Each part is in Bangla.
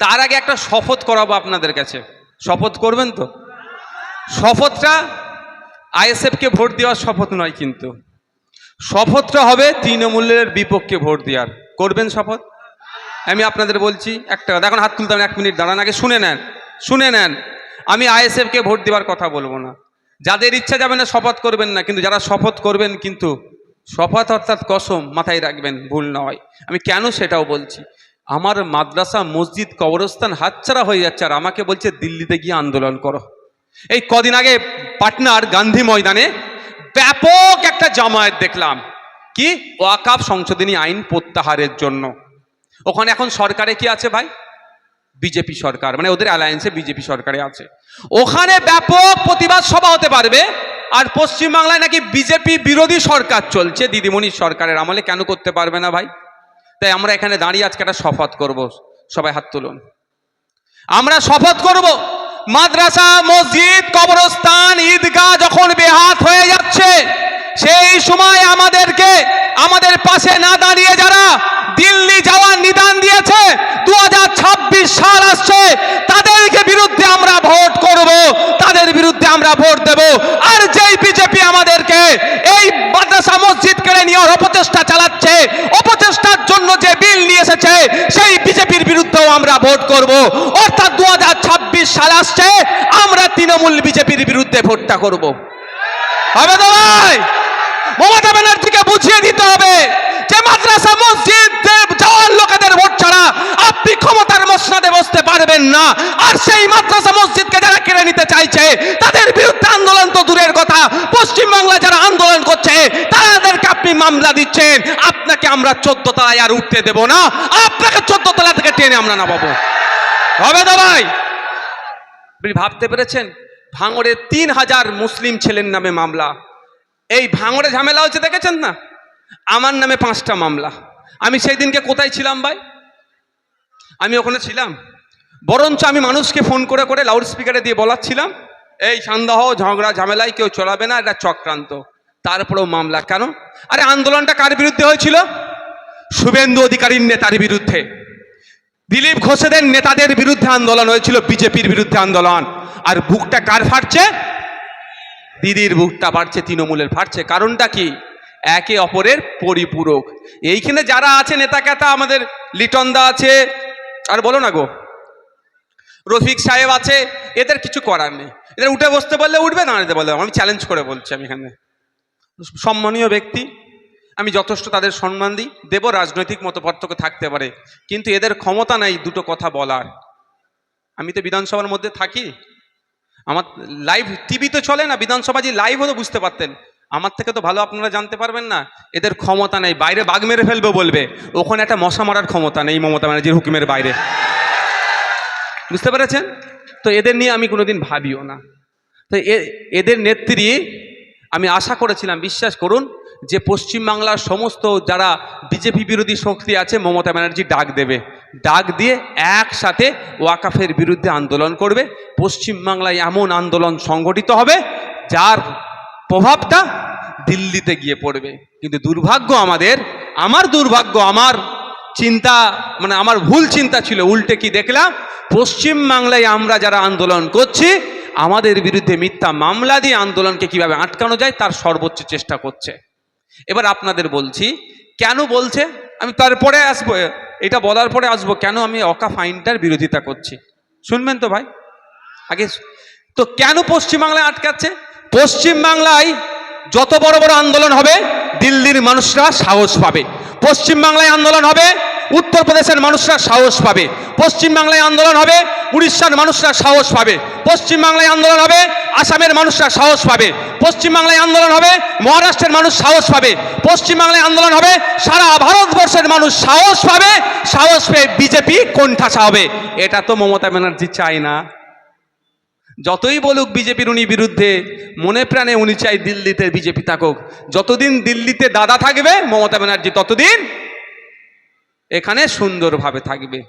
তার আগে একটা শপথ করাবো আপনাদের কাছে। শপথ করবেন তো? শপথটা আইএসএফকে ভোট দেওয়ার শপথ নয় কিন্তু। শপথটা হবে তৃণমূলের বিপক্ষে ভোট দেওয়ার। করবেন শপথ? আমি আপনাদের বলছি একটা এখন হাত তুলতে হবে না, এক মিনিট দাঁড়ান আগে শুনে নেন শুনে নেন। আমি আইএসএফকে ভোট দেওয়ার কথা বলব না। যাদের ইচ্ছা যাবে না শপথ করবেন না কিন্তু যারা শপথ করবেন কিন্তু শপথ অর্থাৎ কসম মাথায় রাখবেন ভুল নয়। আমি কেন সেটাও বলছি? আমার মাদ্রাসা, মসজিদ, কবরস্থান হাতছাড়া হয়ে যাচ্ছে আর আমাকে বলছে, দিল্লিতে গিয়ে আন্দোলন করো। এই কদিন আগে পাটনার গান্ধী ময়দানে ব্যাপক একটা জামায়াত দেখলাম। কি? ওয়াকাফ সংশোধনী আইন প্রত্যাহারের জন্য। ওখানে এখন সরকারে কি আছে ভাই? বিজেপি সরকার মানে ওদের অ্যালায়েন্সে বিজেপি সরকারে আছে। ওখানে ব্যাপক প্রতিবাদ সভা হতে পারবে আর পশ্চিমবাংলায় নাকি বিজেপি বিরোধী সরকার চলছে, দিদিমণির সরকারের আমলে কেন করতে পারবে না ভাই? তাই আমরা এখানে দাঁড়িয়ে আজকে একটা শপথ করব। সবাই হাত তুলুন। আমরা শপথ করব, মাদ্রাসা, মসজিদ, কবরস্থান, ঈদগাহ যখন বেহাত হয়ে যাচ্ছে, সেই সময় আমাদেরকে আমাদের পাশে না দাঁড়িয়ে যারা দিল্লি যাওয়ার নিদান দিয়েছে দু হাজার ছাব্বিশ সাল আসছে তাদেরকে বিরুদ্ধে আমরা ভোট করব তাদের বিরুদ্ধে আমরা ভোট দেব আর যেই বিজেপি আমাদেরকে এই মাদ্রাসা মসজিদ কেড়ে নেওয়ার অপচেষ্টা চালাচ্ছে অপচেষ্টার জন্য যে বিল নিয়ে এসেছে সেই বিজেপির বিরুদ্ধেও আমরা ভোট করব। অর্থাৎ দু সাল আসছে, আমরা তৃণমূল বিজেপির বিরুদ্ধে ভোটটা করব। হবে তো ভাই? মমতা ব্যানার্জিকে বুঝিয়ে দিতে হবে যে মাদ্রাসা, মসজিদ যাওয়ার লোকেদের ভোট ছাড়া আপনি ক্ষমতার মসনাদে বসতে পারবেন না। আর সেই মাদ্রাসা, মসজিদকে যারা কেড়ে নিতে চাইছে, তাদের বিরুদ্ধে আন্দোলন তো দূরের কথা। পশ্চিমবাংলা যারা আন্দোলন করছে, তাদেরকে আপনি মামলা দিচ্ছেন। আপনাকে আমরা চোদ্দ তলায় আর উঠতে দেব না। আপনাকে চোদ্দ তলা থেকে টেনে আমরা নামাবো। হবে তো ভাই? আপনি ভাবতে পেরেছেন? ভাঙড়ে তিন হাজার মুসলিম ছেলের নামে মামলা। এই ভাঙড়ে ঝামেলা হচ্ছে, দেখেছেন না? আমার নামে পাঁচটা মামলা। আমি সেই দিনকে কোথায় ছিলাম ভাই? আমি ওখানে ছিলাম। বরঞ্চ আমি মানুষকে ফোন করে করে লাউড স্পিকারে দিয়ে বলাচ্ছিলাম, এই সন্দেহ, ঝগড়া, ঝামেলায় কেউ চলাবে না, এটা চক্রান্ত। তারপরেও মামলা কেন? আরে, আন্দোলনটা কার বিরুদ্ধে হয়েছিল? শুভেন্দু অধিকারীর নেতার বিরুদ্ধে। দিলীপ ঘোষেদের নেতাদের বিরুদ্ধে আন্দোলন হয়েছিল, বিজেপির বিরুদ্ধে আন্দোলন। আর বুকটা কার ফাটছে? দিদির বুকটা ফাটছে, তৃণমূলের ফাটছে। কারণটা কি? একে অপরের পরিপূরক। এইখানে যারা আছে নেতা কেতা আমাদের লিটনদা আছে, আর বলো না গো, রফিক সাহেব আছে, এদের কিছু করার নেই। এদের উঠে বসতে বললে উঠবে দাঁড়াতে বললে, আমি চ্যালেঞ্জ করে বলছি আমি এখানে। সম্মানীয় ব্যক্তি আমি যথেষ্ট তাদের সম্মান দিই। দেব রাজনৈতিক মতো পার্থক্য থাকতে পারে, কিন্তু এদের ক্ষমতা নাই দুটো কথা বলার। আমি তো বিধানসভার মধ্যে থাকি। আমার লাইভ টিভি তো চলে না, বিধানসভা যে লাইভ হতো বুঝতে পারতেন। আমার থেকে তো ভালো আপনারা জানতে পারবেন না। এদের ক্ষমতা নেই, বাইরে বাঘ মেরে ফেলবে বলবে। ওখানে একটা মশা মারার ক্ষমতা নেই মমতা ব্যানার্জির হুকুমের বাইরে। বুঝতে পেরেছেন? তো এদের নিয়ে আমি কোনোদিন ভাবিও না। তো এদের নেত্রী, আমি আশা করেছিলাম, বিশ্বাস করুন যে পশ্চিমবাংলার সমস্ত যারা বিজেপি বিরোধী শক্তি আছে, মমতা ব্যানার্জি ডাক দেবে। ডাক দিয়ে একসাথে ওয়াকাফের বিরুদ্ধে আন্দোলন করবে। পশ্চিমবাংলায় এমন আন্দোলন সংগঠিত হবে, যার প্রভাবটা দিল্লিতে গিয়ে পড়বে। কিন্তু দুর্ভাগ্য আমাদের, আমার দুর্ভাগ্য, আমার চিন্তা মানে আমার ভুল চিন্তা ছিল, উল্টে কি দেখলাম? পশ্চিমবাংলায় আমরা যারা আন্দোলন করছি, আমাদের বিরুদ্ধে মিথ্যা মামলা দিয়ে আন্দোলনকে কীভাবে আটকানো যায়, তার সর্বোচ্চ চেষ্টা করছে। এবার আপনাদের বলছি, কেন বলছে? আমি তারপরে আসব এটা বলার পরে আসব, কেন আমি অকা ফাইনটার বিরোধিতা করছি? শুনবেন তো ভাই? আগে তো কেন পশ্চিমবাংলায় আটকাচ্ছে? পশ্চিমবাংলায় যত বড় বড় আন্দোলন হবে, দিল্লির মানুষরা সাহস পাবে। পশ্চিমবাংলায় আন্দোলন হবে উত্তরপ্রদেশের মানুষরা সাহস পাবে। পশ্চিমবাংলায় আন্দোলন হবে, উড়িষ্যার মানুষরা সাহস পাবে। পশ্চিমবাংলায় আন্দোলন হবে, আসামের মানুষরা সাহস পাবে। পশ্চিমবাংলায় আন্দোলন হবে, মহারাষ্ট্রের মানুষ সাহস পাবে। পশ্চিমবাংলায় আন্দোলন হবে, সারা ভারতবর্ষের মানুষ সাহস পাবে, সাহস পেয়ে বিজেপি কোণঠাসা হবে। এটা তো মমতা ব্যানার্জি চায় না। যতই বলুক বিজেপির উনি বিরুদ্ধে, মনে প্রাণে উনি চাই দিল্লিতে বিজেপি থাকুক। যতদিন দিল্লিতে দাদা থাকবে, মমতা ব্যানার্জি ততদিন এখানে সুন্দরভাবে থাকবে।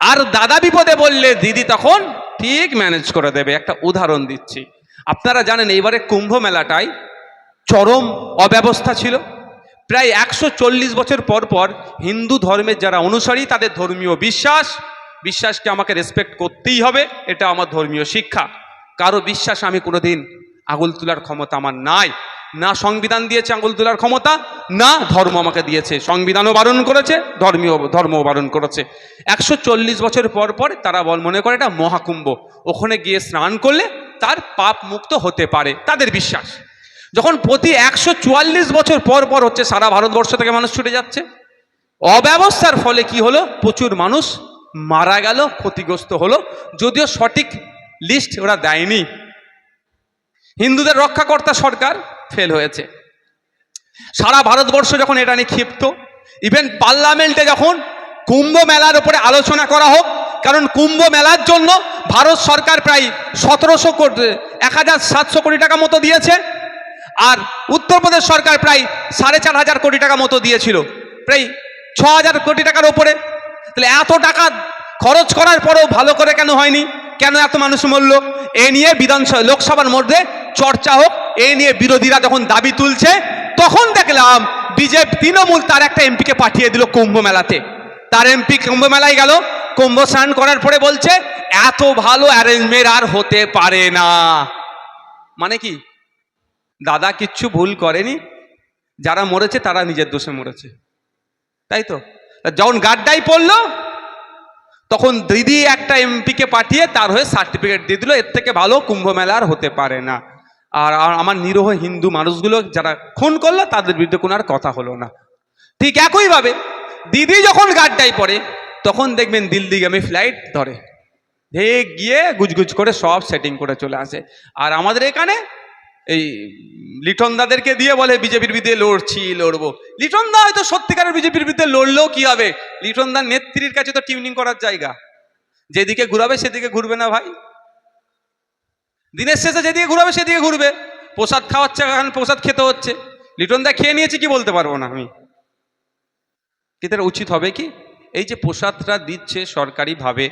আর দাদা বিপদে বললে দিদি তখন ঠিক ম্যানেজ করে দেবে। একটা উদাহরণ দিচ্ছি। আপনারা জানেন এইবারে কুম্ভ মেলাটায় চরম অব্যবস্থা ছিল। প্রায় একশো চল্লিশ বছর পর পর হিন্দু ধর্মের যারা অনুসারী, তাদের ধর্মীয় বিশ্বাস, বিশ্বাসকে আমাকে রেসপেক্ট করতেই হবে। এটা আমার ধর্মীয় শিক্ষা। কারও বিশ্বাস আমি কোনোদিন আঙুল তোলার ক্ষমতা আমার নাই। না সংবিধান দিয়েছে আঙুল তোলার ক্ষমতা, না ধর্ম আমাকে দিয়েছে। সংবিধানও বারণ করেছে, ধর্মীয় ধর্মও বারণ করেছে। একশো চল্লিশ বছর পর পর তারা বল মনে করে এটা মহাকুম্ভ। ওখানে গিয়ে স্নান করলে তার পাপ মুক্ত হতে পারে, তাদের বিশ্বাস। যখন প্রতি একশো চুয়াল্লিশ বছর পর পর হচ্ছে সারা ভারতবর্ষ থেকে মানুষ ছুটে যাচ্ছে, অব্যবস্থার ফলে কি হলো? প্রচুর মানুষ মারা গেল, ক্ষতিগ্রস্ত হলো। যদিও সঠিক লিস্ট ওরা দেয়নি। হিন্দুদের রক্ষাকর্তা সরকার ফেল হয়েছে। সারা ভারতবর্ষ যখন এটা নিয়ে ক্ষিপ্ত ইভেন পার্লামেন্টে যখন কুম্ভ মেলার উপরে আলোচনা করা হোক, কারণ কুম্ভ মেলার জন্য ভারত সরকার প্রায় সতেরোশো কোটি, এক হাজার সাতশো কোটি টাকা মতো দিয়েছে, আর উত্তরপ্রদেশ সরকার প্রায় সাড়ে চার হাজার কোটি টাকা মতো দিয়েছিল, প্রায় ছ হাজার কোটি টাকার ওপরে তাহলে এত টাকা খরচ করার পরেও ভালো করে কেন হয়নি? কেন এত মানুষ মরল? এ নিয়ে বিধানসভা, লোকসভার মধ্যে চর্চা হোক এ নিয়ে বিরোধীরা যখন দাবি তুলছে, তখন দেখলাম বিজেপি তৃণমূল তার একটা এমপিকে পাঠিয়ে দিল কুম্ভ মেলাতে। তার এমপি কুম্ভ মেলায় গেল, কুম্ভ স্নান করার পরে বলছে, এত ভালো অ্যারেঞ্জমেন্ট আর হতে পারে না। মানে কি? দাদা কিচ্ছু ভুল করেনি। যারা মরেছে, তারা নিজের দোষে মরেছে। তাই তো? যখন গাড্ডাই পড়ল, তখন দিদি একটা এমপিকে পাঠিয়ে তার হয়ে সার্টিফিকেট দিয়ে দিল, এর থেকে ভালো কুম্ভ মেলা আর হতে পারে না। আর আমার নিরহ হিন্দু মানুষগুলো যারা খুন করল, তাদের বিরুদ্ধে কোনো আর কথা হলো না। ঠিক একইভাবে দিদি যখন গাড্ডায় পড়ে, তখন দেখবেন দিল্লিগামী ফ্লাইট ধরে। ধে গিয়ে গুজগুজ করে সব সেটিং করে চলে আসে। আর আমাদের এখানে এই লিটন দাদেরকে দিয়ে বলে, বিজেপির বিরুদ্ধে লড়ছি, লড়বো। লিটন দা হয়তো সত্যিকারের বিজেপির বিরুদ্ধে লড়লেও কি হবে? লিটন দার নেত্রীর কাছে তো টিউনিং করার জায়গা। যেদিকে ঘুরাবে, সেদিকে ঘুরবে না ভাই। দিনের শেষে যেদিকে ঘুরাবে, সেদিকে ঘুরবে। প্রসাদ খাওয়াচ্ছে, এখন প্রসাদ খেতে হচ্ছে। লিটন দা খেয়ে নিয়েছি কি বলতে পারব না আমি। তার উচিত হবে কি? এই যে প্রসাদটা দিচ্ছে সরকারিভাবে,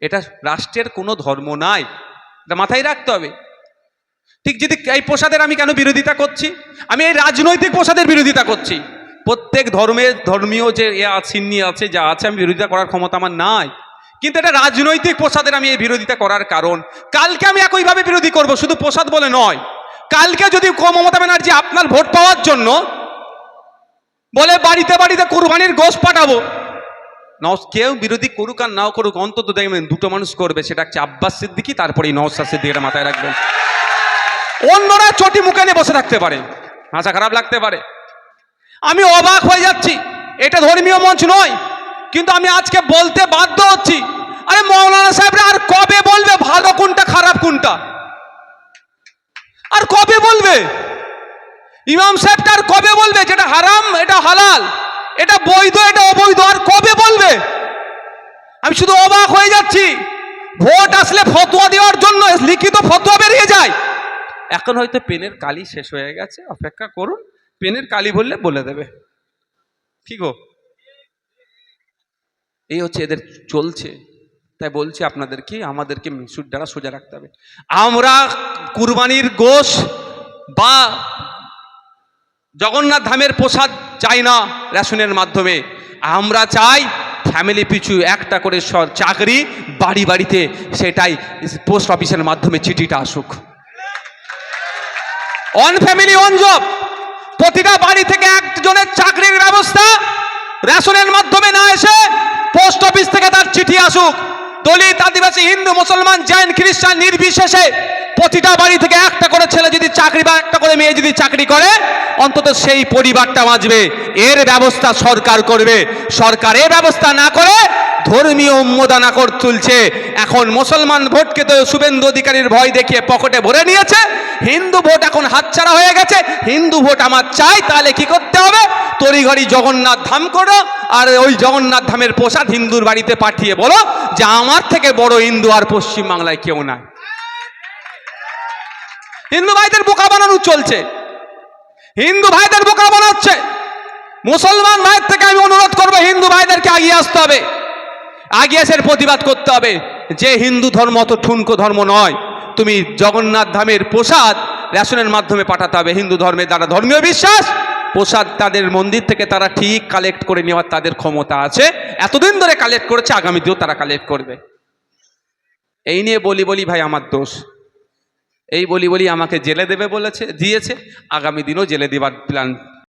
এটা রাষ্ট্রের কোনো ধর্ম নাই। এটা মাথায় রাখতে হবে। ঠিক যদি এই প্রসাদের আমি কেন বিরোধিতা করছি? আমি এই রাজনৈতিক প্রসাদের বিরোধিতা করছি। প্রত্যেক ধর্মের, ধর্মীয় যে এ সিন্নি আছে, যা আছে, আমি বিরোধিতা করার ক্ষমতা আমার নাই। কিন্তু এটা রাজনৈতিক প্রসাদের আমি এই বিরোধিতা করার কারণ। কালকে আমি একইভাবে বিরোধী করব, শুধু প্রসাদ বলে নয়। কালকে যদি মমতা ব্যানার্জি আপনার ভোট পাওয়ার জন্য বলে, বাড়িতে বাড়িতে কোরবানির গোশ পাঠাবো। নও, কেউ বিরোধী করুক আর নাও করুক, অন্তত দেখবেন দুটো মানুষ করবে, সেটা হচ্ছে আব্বাস সিদ্দিকি, তারপরেই নওসাদ সিদ্দিকিটা মাথায় রাখবেন। অন্যরা চটি মুখে নিয়ে বসে থাকতে পারে হাসা খারাপ লাগতে পারে। আমি অবাক হয়ে যাচ্ছি, এটা ধর্মীয় মঞ্চ নয়। কিন্তু আমি আজকে বলতে বাধ্য হচ্ছি, আরে মৌলানা সাহেবরা, আর কবে বলবে ভালো কোনটা, খারাপ কোনটা? আর কবে বলবে? ইমাম সাহেবটা আর কবে বলবে যেটা হারাম, এটা হালাল, এটা বৈধ, এটা অবৈধ, আর কবে বলবে? আমি শুধু অবাক হয়ে যাচ্ছি। ভোট আসলে ফতোয়া দেওয়ার জন্য লিখিত ফতোয়া বেরিয়ে যায়। এখন হয়তো পেনের কালি শেষ হয়ে গেছে, অপেক্ষা করুন, পেনের কালি বললে বলে দেবে। ঠিক গো? এই হচ্ছে এদের চলছে। তাই বলছি আপনাদেরকে, আমাদেরকে মিশুর দ্বারা সোজা রাখতে হবে। আমরা কুরবানির গোশ বা জগন্নাথ ধামের প্রসাদ চাই না রেশনের মাধ্যমে। আমরা চাই ফ্যামিলি পিছু একটা করে চাকরি বাড়ি বাড়িতে, সেটাই পোস্ট অফিসের মাধ্যমে চিঠিটা আসুক। অন ফ্যামিলি অন জব প্রতিটা বাড়ি থেকে একজনের চাকরির ব্যবস্থা রেশনের মাধ্যমে না এসে পোস্ট অফিস থেকে তার চিঠি আসুক। দলিত আদিবাসী, হিন্দু, মুসলমান, জৈন, খ্রিস্টান নির্বিশেষে প্রতিটা বাড়ি থেকে একটা করে ছেলে যদি চাকরি বা একটা করে মেয়ে যদি চাকরি করে, অন্তত সেই পরিবারটা বাঁচবে। এর ব্যবস্থা সরকার করবে। সরকার এ ব্যবস্থা না করে ধর্মীয় উন্মোদনা কর তুলছে। এখন মুসলমান ভোটকে তো শুভেন্দু অধিকারীর ভয় দেখিয়ে পকেটে ভরে নিয়েছে। হিন্দু ভোট এখন হাতছাড়া হয়ে গেছে। হিন্দু ভোট আমার চাই, তাহলে কি করতে হবে? তড়িঘড়ি জগন্নাথ ধাম করো, আর ওই জগন্নাথ ধামের প্রসাদ হিন্দুর বাড়িতে পাঠিয়ে বলো যে আমার থেকে বড় হিন্দু আর পশ্চিমবাংলায় কেউ নাই। হিন্দু ভাইদের বোকা বানানো চলছে। হিন্দু ভাইদের বোকা বানাচ্ছে। মুসলমান ভাইয়ের থেকে আমি অনুরোধ করব, হিন্দু ভাইদেরকে আগিয়ে আসতে হবে। আগিয়ে এসে প্রতিবাদ করতে হবে। যে হিন্দু ধর্ম অত ঠুনকো ধর্ম নয়, তুমি জগন্নাথ ধামের প্রসাদ রেশনের মাধ্যমে পাঠাতে হবে। হিন্দু ধর্মের দ্বারা ধর্মীয় বিশ্বাস, প্রসাদ তাদের মন্দির থেকে তারা ঠিক কালেক্ট করে নেওয়ার তাদের ক্ষমতা আছে। এতদিন ধরে কালেক্ট করেছে আগামী আগামীতেও তারা কালেক্ট করবে। এই নিয়ে বলি বলি ভাই আমার দোষ। এই বলি বলি আমাকে জেলে দেবে বলেছে, দিয়েছে। আগামী দিনও জেলে দেবার প্ল্যান